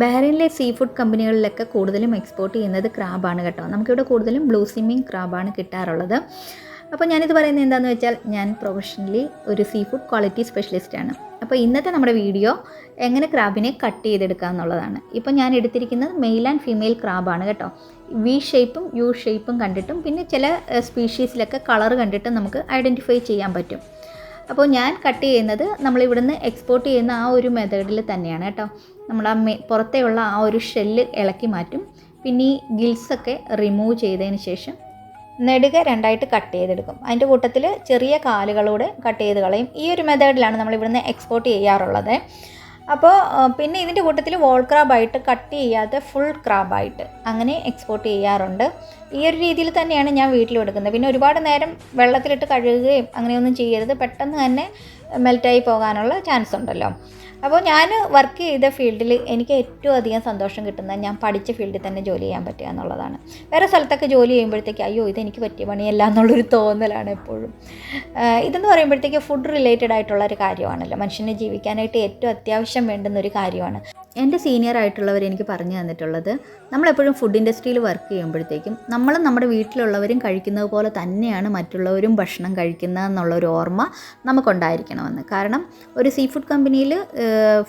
ബഹ്റൈനിലെ sea food കമ്പനികളിലൊക്കെ കൂടുതലും export ചെയ്യുന്നത് ക്രാബാണ് കേട്ടോ. നമുക്കിവിടെ കൂടുതലും ബ്ലൂ സിമ്മിങ് ക്രാബാണ് കിട്ടാറുള്ളത്. അപ്പോൾ ഞാനിത് പറയുന്നത് എന്താണെന്ന് വെച്ചാൽ ഞാൻ പ്രൊഫഷണലി ഒരു സീ ഫുഡ് ക്വാളിറ്റി സ്പെഷ്യലിസ്റ്റാണ് അപ്പോൾ ഇന്നത്തെ നമ്മുടെ വീഡിയോ എങ്ങനെ ക്രാബിനെ കട്ട് ചെയ്തെടുക്കുക എന്നുള്ളതാണ്. ഇപ്പോൾ ഞാൻ എടുത്തിരിക്കുന്നത് മെയിൽ ആൻഡ് ഫീമെയിൽ ക്രാബാണ് കേട്ടോ. വി ഷേപ്പും യു ഷേപ്പും കണ്ടിട്ടും പിന്നെ ചില സ്പീഷീസിലൊക്കെ കളർ കണ്ടിട്ടും നമുക്ക് ഐഡന്റിഫൈ ചെയ്യാൻ പറ്റും. അപ്പോൾ ഞാൻ കട്ട് ചെയ്യുന്നത് നമ്മളിവിടുന്ന് എക്സ്പോർട്ട് ചെയ്യുന്ന ആ ഒരു മെത്തേഡിൽ തന്നെയാണ് കേട്ടോ. നമ്മൾ ആ പുറത്തെയുള്ള ആ ഒരു ഷെല്ല് ഇളക്കി മാറ്റും. പിന്നെ ഈ ഗിൽസൊക്കെ റിമൂവ് ചെയ്തതിന് ശേഷം നെടുക രണ്ടായിട്ട് കട്ട് ചെയ്തെടുക്കും. അതിന്റെ കൂട്ടത്തിൽ ചെറിയ കാലുകളോടെ കട്ട് ചെയ്ത് കളയും. ഈ ഒരു മെത്തേഡിലാണ് നമ്മൾ ഇവിടുന്ന് എക്സ്പോർട്ട് ചെയ്യാറുള്ളത്. അപ്പോൾ പിന്നെ ഇതിന്റെ കൂട്ടത്തിൽ വോൾ ക്രാബായിട്ട് കട്ട് ചെയ്യാതെ ഫുൾ ക്രാബായിട്ട് അങ്ങനെ എക്സ്പോർട്ട് ചെയ്യാറുണ്ട്. ഈ ഒരു രീതിയിൽ തന്നെയാണ് ഞാൻ വീട്ടിലും എടുക്കുന്നത് പിന്നെ ഒരുപാട് നേരം വെള്ളത്തിലിട്ട് കഴുകുകയും അങ്ങനെയൊന്നും ചെയ്യരുത്. പെട്ടെന്ന് തന്നെ മെൽറ്റായി പോകാനുള്ള ചാൻസ് ഉണ്ടല്ലോ. അപ്പോൾ ഞാൻ വർക്ക് ചെയ്ത ഫീൽഡിൽ എനിക്ക് ഏറ്റവും അധികം സന്തോഷം കിട്ടുന്നത് ഞാൻ പഠിച്ച ഫീൽഡിൽ തന്നെ ജോലി ചെയ്യാൻ പറ്റുക എന്നുള്ളതാണ്. വേറെ സ്ഥലത്തൊക്കെ ജോലി ചെയ്യുമ്പോഴത്തേക്ക് അയ്യോ ഇതെനിക്ക് പറ്റിയ പണിയല്ല എന്നുള്ളൊരു തോന്നലാണ് എപ്പോഴും. ഇതെന്ന് പറയുമ്പോഴത്തേക്ക് ഫുഡ് റിലേറ്റഡ് ആയിട്ടുള്ള ഒരു കാര്യമാണല്ലോ. മനുഷ്യനെ ജീവിക്കാനായിട്ട് ഏറ്റവും അത്യാവശ്യം വേണ്ടുന്ന ഒരു കാര്യമാണ്. എന്റെ സീനിയർ ആയിട്ടുള്ളവർ എനിക്ക് പറഞ്ഞു തന്നിട്ടുള്ളത് നമ്മളെപ്പോഴും ഫുഡ് ഇൻഡസ്ട്രിയിൽ വർക്ക് ചെയ്യുമ്പോഴത്തേക്കും നമ്മളും നമ്മുടെ വീട്ടിലുള്ളവരും കഴിക്കുന്നത് പോലെ തന്നെയാണ് മറ്റുള്ളവരും ഭക്ഷണം കഴിക്കുന്നത് എന്നുള്ളൊരു ഓർമ്മ നമുക്കുണ്ടായിരിക്കണമെന്ന്. കാരണം ഒരു സീ ഫുഡ് കമ്പനിയിൽ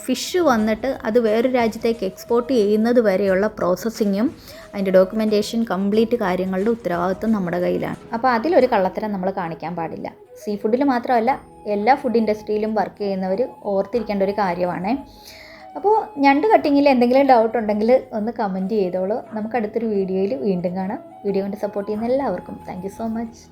ഫിഷ് വന്നിട്ട് അത് വേറൊരു രാജ്യത്തേക്ക് എക്സ്പോർട്ട് ചെയ്യുന്നത് വരെയുള്ള പ്രോസസ്സിങ്ങും അതിന്റെ ഡോക്യുമെന്റേഷൻ കംപ്ലീറ്റ് കാര്യങ്ങളുടെ ഉത്തരവാദിത്വം നമ്മുടെ കയ്യിലാണ്. അപ്പോൾ അതിലൊരു കള്ളത്തരം നമ്മൾ കാണിക്കാൻ പാടില്ല. സീ ഫുഡിൽ മാത്രമല്ല എല്ലാ ഫുഡ് ഇൻഡസ്ട്രിയിലും വർക്ക് ചെയ്യുന്നവർ ഓർത്തിരിക്കേണ്ട ഒരു കാര്യമാണ്. അപ്പോൾ ഞണ്ട് കട്ടിങ്ങിൽ എന്തെങ്കിലും ഡൗട്ട് ഉണ്ടെങ്കിൽ ഒന്ന് കമന്റ് ചെയ്തോളൂ. നമുക്ക് അടുത്തൊരു വീഡിയോയിൽ വീണ്ടും കാണാം. വീഡിയോ കൊണ്ട് സപ്പോർട്ട് ചെയ്യുന്ന എല്ലാവർക്കും. Thank so much